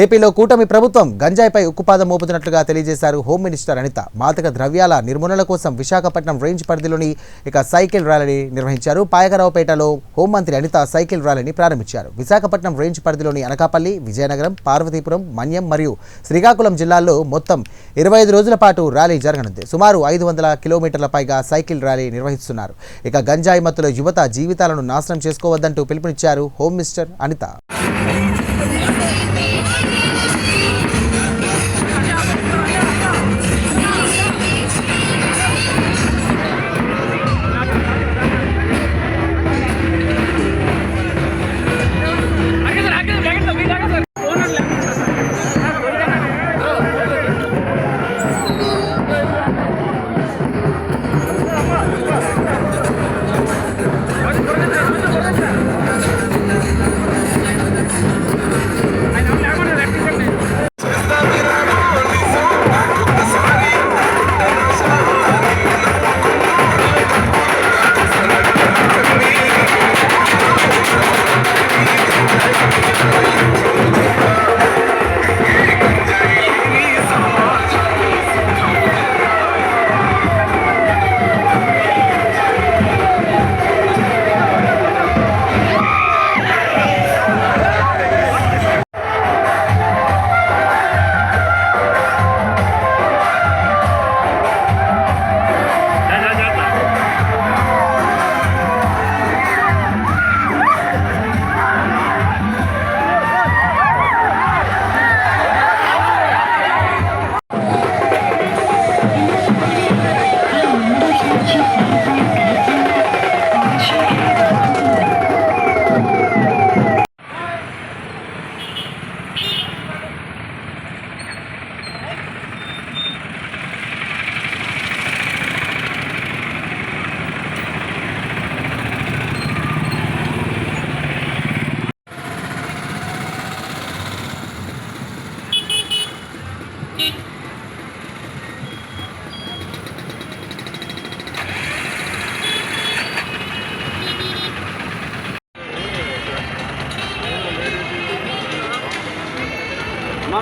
ఏపీలో కూటమి ప్రభుత్వం గంజాయిపై ఉక్కుపాదం మోపుతున్నట్లుగా తెలియజేశారు హోమ్ మినిస్టర్ అనిత. మాదక ద్రవ్యాల నిర్మూలన కోసం విశాఖపట్నం రేంజ్ పరిధిలోని ఇక సైకిల్ ర్యాలీని నిర్వహించారు. పాయకరావుపేటలో హోంమంత్రి అనిత సైకిల్ ర్యాలీని ప్రారంభించారు. విశాఖపట్నం రేంజ్ పరిధిలోని అనకాపల్లి విజయనగరం పార్వతీపురం మన్యం మరియు శ్రీకాకుళం జిల్లాల్లో మొత్తం ఇరవై ఐదు రోజుల పాటు ర్యాలీ జరగనుంది. సుమారు ఐదు వందల కిలోమీటర్ల పైగా సైకిల్ ర్యాలీ నిర్వహిస్తున్నారు. ఇక గంజాయి మత్తులో యువత జీవితాలను నాశనం చేసుకోవద్దంటూ పిలుపునిచ్చారు హోమ్ మినిస్టర్ అనిత.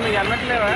అమ్మా మీకు హెల్మెట్ లేవా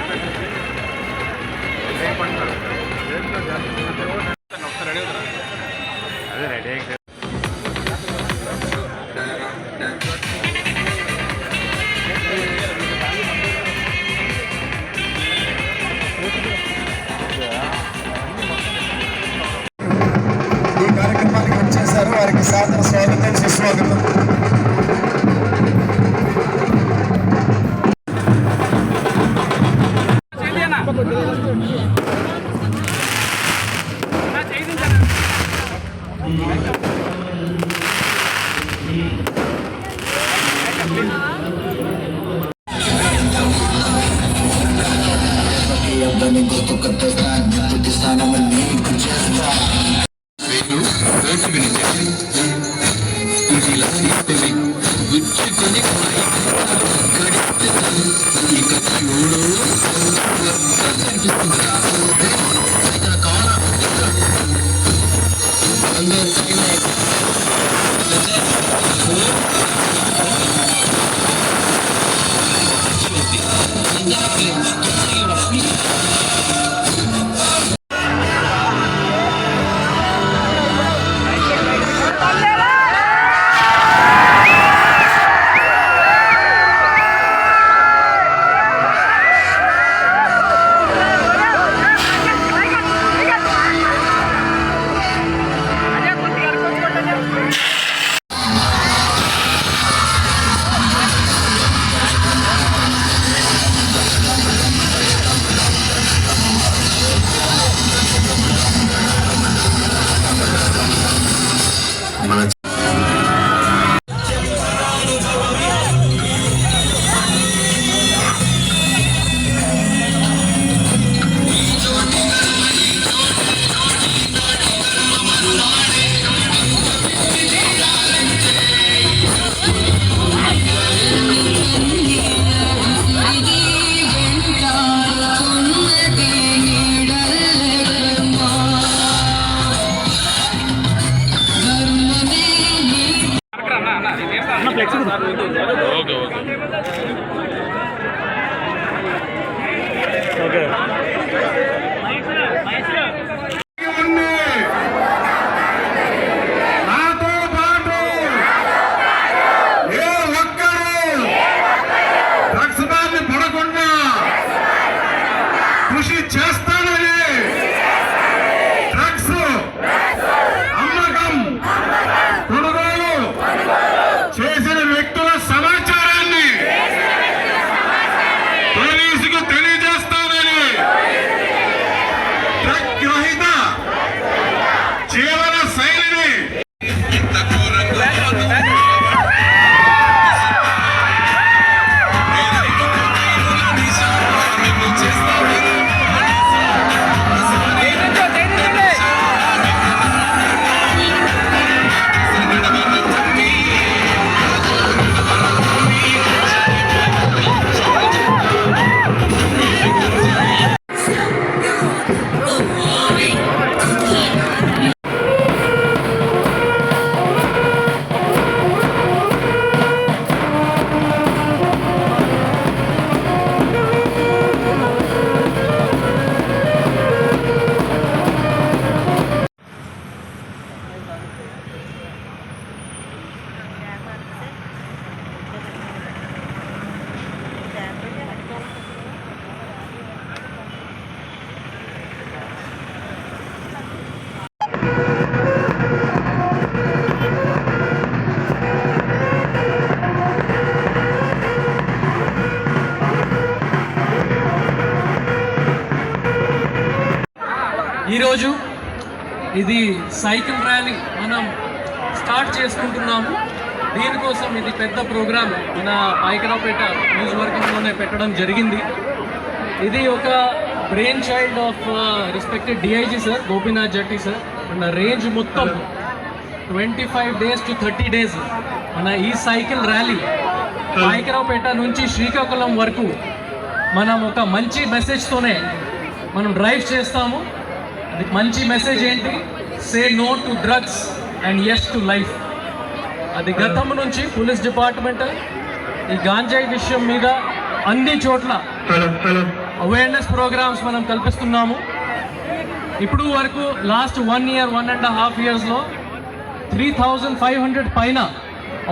పోలీసుకు తెలియజేస్తానని ఇది సైకిల్ ర్యాలీ మనం స్టార్ట్ చేసుకుంటున్నాము. దీనికోసం ఇది పెద్ద ప్రోగ్రామ్. మన పాయకరావుపేట నియోజకవర్గంలోనే పెట్టడం జరిగింది. ఇది ఒక brain child of respected DIG sir Gopinath Jatti sir మన రేంజ్ మొత్తం twenty five days to thirty days మన ఈ సైకిల్ ర్యాలీ పాయకరావుపేట నుంచి శ్రీకాకుళం వరకు మనం ఒక మంచి మెసేజ్తోనే మనం డ్రైవ్ చేస్తాము. మంచి మెసేజ్ ఏంటి? Say no to drugs and yes to life అది గతం నుంచి పోలీస్ డిపార్ట్మెంట్ ఈ గాంజాయి విషయం మీద అన్ని చోట్ల అవేర్నెస్ ప్రోగ్రామ్స్ మనం కల్పిస్తున్నాము. ఇప్పుడు వరకు last one year one and half ఇయర్స్లో త్రీ థౌజండ్ ఫైవ్ హండ్రెడ్ పైన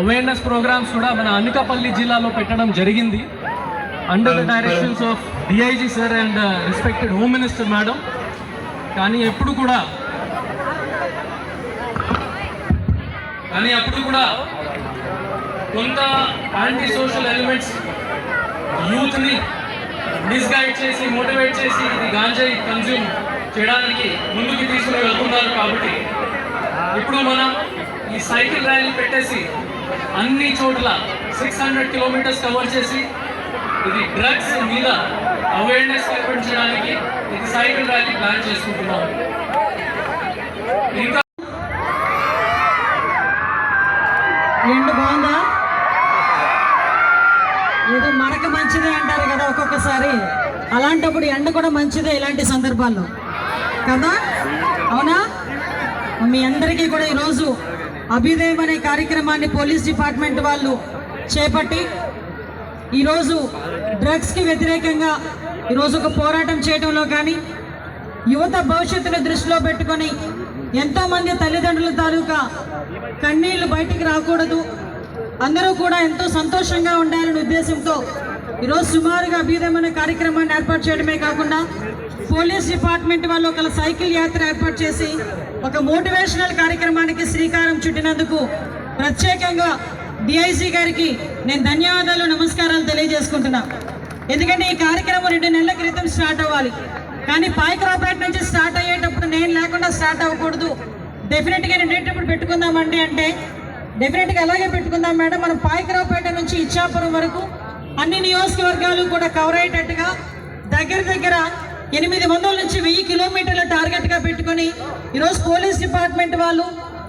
అవేర్నెస్ ప్రోగ్రామ్స్ కూడా మన అనకాపల్లి జిల్లాలో పెట్టడం జరిగింది. Under the directions of DIG sir and respected home minister madam కానీ ఎప్పుడు కూడా కానీ అప్పుడు కూడా కొంత యాంటీ సోషల్ ఎలిమెంట్స్ యూత్ని మిస్గైడ్ చేసి మోటివేట్ చేసి ఇది గాంజాయి కన్జ్యూమ్ చేయడానికి ముందుకు తీసుకుని వెళ్తున్నారు కాబట్టి ఇప్పుడు మనం ఈ సైకిల్ ర్యాలీ పెట్టేసి అన్ని చోట్ల సిక్స్ హండ్రెడ్ కిలోమీటర్స్ కవర్ చేసి ఇది డ్రగ్స్ మీద అవేర్నెస్ కల్పించడానికి ఇది సైకిల్ ర్యాలీ ప్లాన్ చేసుకుంటున్నాం ఇంకా ఎండు బాగుందా? ఏదో మరక మంచిదే అంటారు కదా ఒక్కొక్కసారి. అలాంటప్పుడు ఎండ కూడా మంచిదే ఇలాంటి సందర్భాల్లో. కదా? అవునా? మీ అందరికీ కూడా ఈరోజు అభ్యుదయం అనే కార్యక్రమాన్ని పోలీస్ డిపార్ట్మెంట్ వాళ్ళు చేపట్టి ఈరోజు డ్రగ్స్కి వ్యతిరేకంగా ఈరోజు ఒక పోరాటం చేయడంలో కానీ యువత భవిష్యత్తును దృష్టిలో పెట్టుకొని ఎంతోమంది తల్లిదండ్రుల తాలూకా కన్నీళ్ళు బయటికి రాకూడదు. అందరూ కూడా ఎంతో సంతోషంగా ఉండాలనే ఉద్దేశంతో ఈరోజు సుమారుగా బీదమైన కార్యక్రమాన్ని ఏర్పాటు చేయడమే కాకుండా పోలీస్ డిపార్ట్మెంట్ వాళ్ళు ఒక సైకిల్ యాత్ర ఏర్పాటు చేసి ఒక మోటివేషనల్ కార్యక్రమానికి శ్రీకారం చుట్టినందుకు ప్రత్యేకంగా డిఐసి గారికి నేను ధన్యవాదాలు నమస్కారాలు తెలియజేసుకుంటున్నా. ఎందుకంటే ఈ కార్యక్రమం రెండు నెలల క్రితం స్టార్ట్ అవ్వాలి. కానీ పాయకరావుపేట నుంచి స్టార్ట్ అయ్యేటప్పుడు నేను లేకుండా స్టార్ట్ అవ్వకూడదు. డెఫినెట్గా రెండేటప్పుడు పెట్టుకుందామండి అంటే డెఫినెట్గా అలాగే పెట్టుకుందాం మేడం. మనం పాయకరావుపేట నుంచి ఇచ్చాపురం వరకు అన్ని నియోజకవర్గాలు కూడా కవర్ అయ్యేటట్టుగా దగ్గర దగ్గర ఎనిమిది వందల నుంచి వెయ్యి కిలోమీటర్ల టార్గెట్గా పెట్టుకొని ఈరోజు పోలీస్ డిపార్ట్మెంట్ వాళ్ళు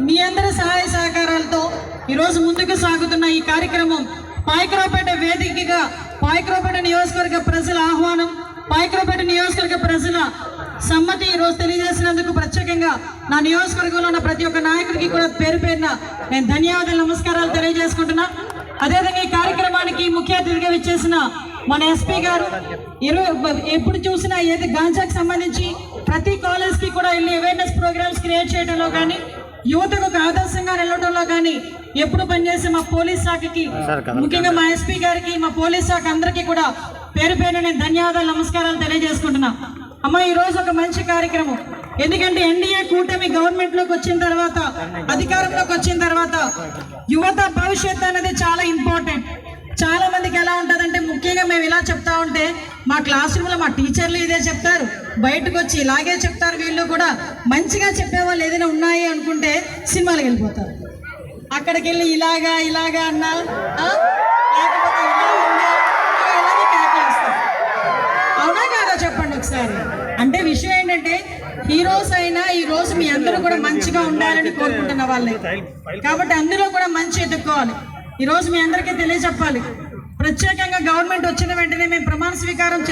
మీ అందరి సహాయ సహకారం ఈరోజు ముందుకు సాగుతున్న ఈ కార్యక్రమం పాయకరావుపేట వేదికగా పాయకరావుపేట నియోజకవర్గ ప్రజల ఆహ్వానం పాయకరావుపేట నియోజకవర్గ ప్రజల సమ్మతి ఈరోజు తెలియజేసినందుకు ప్రత్యేకంగా నా నియోజకవర్గంలో ఉన్న ప్రతి ఒక్క నాయకుడికి కూడా పేరు పేరున నేను ధన్యవాదాలు నమస్కారాలు తెలియజేసుకుంటున్నా. అదేవిధంగా ఈ కార్యక్రమానికి ముఖ్య అతిథిగా ఇచ్చేసిన మన ఎస్పీ గారు ఇరవై ఎప్పుడు చూసినా ఏది గాంజాకి సంబంధించి ప్రతి కాలేజ్కి కూడా వెళ్ళి అవేర్నెస్ ప్రోగ్రామ్స్ క్రియేట్ చేయడంలో కానీ యువతకు ఒక ఆదర్శంగా నిలవడంలో కానీ ఎప్పుడు పనిచేసే మా పోలీస్ శాఖకి ముఖ్యంగా మా ఎస్పీ గారికి మా పోలీస్ శాఖ అందరికీ కూడా పేరు పేరు నేను ధన్యవాదాలు నమస్కారాలు తెలియజేసుకుంటున్నా. అమ్మ ఈ రోజు ఒక మంచి కార్యక్రమం. ఎందుకంటే ఎన్డీఏ కూటమి గవర్నమెంట్లోకి వచ్చిన తర్వాత అధికారంలోకి వచ్చిన తర్వాత యువత భవిష్యత్తు అనేది చాలా ఇంపార్టెంట్. చాలా మందికి ఎలా ఉంటుందంటే ముఖ్యంగా మేము ఇలా చెప్తా ఉంటే మా క్లాస్ రూమ్లో మా టీచర్లు ఇదే చెప్తారు. బయటకు వచ్చి ఇలాగే చెప్తారు వీళ్ళు కూడా. మంచిగా చెప్పేవాళ్ళు ఏదైనా ఉన్నాయి అనుకుంటే సినిమాలకు వెళ్ళిపోతారు. అక్కడికి వెళ్ళి ఇలాగా ఇలాగా అన్నా లేకపోతే ఇలా ఉన్నా, ఇలాగే కేకలేస్తారు. అవునా కాదా చెప్పండి ఒకసారి? అంటే విషయం ఏంటంటే హీరోస్ అయినా ఈ రోజు మీ అందరూ కూడా మంచిగా ఉండాలని కోరుకుంటున్న వాళ్ళే. కాబట్టి అందులో కూడా మంచి ఎదుర్కోవాలి. ఈ రోజు మీ అందరికీ తెలియజెప్పాలి. ప్రత్యేకంగా గవర్నమెంట్ వచ్చిన వెంటనే మేము ప్రమాణ స్వీకారం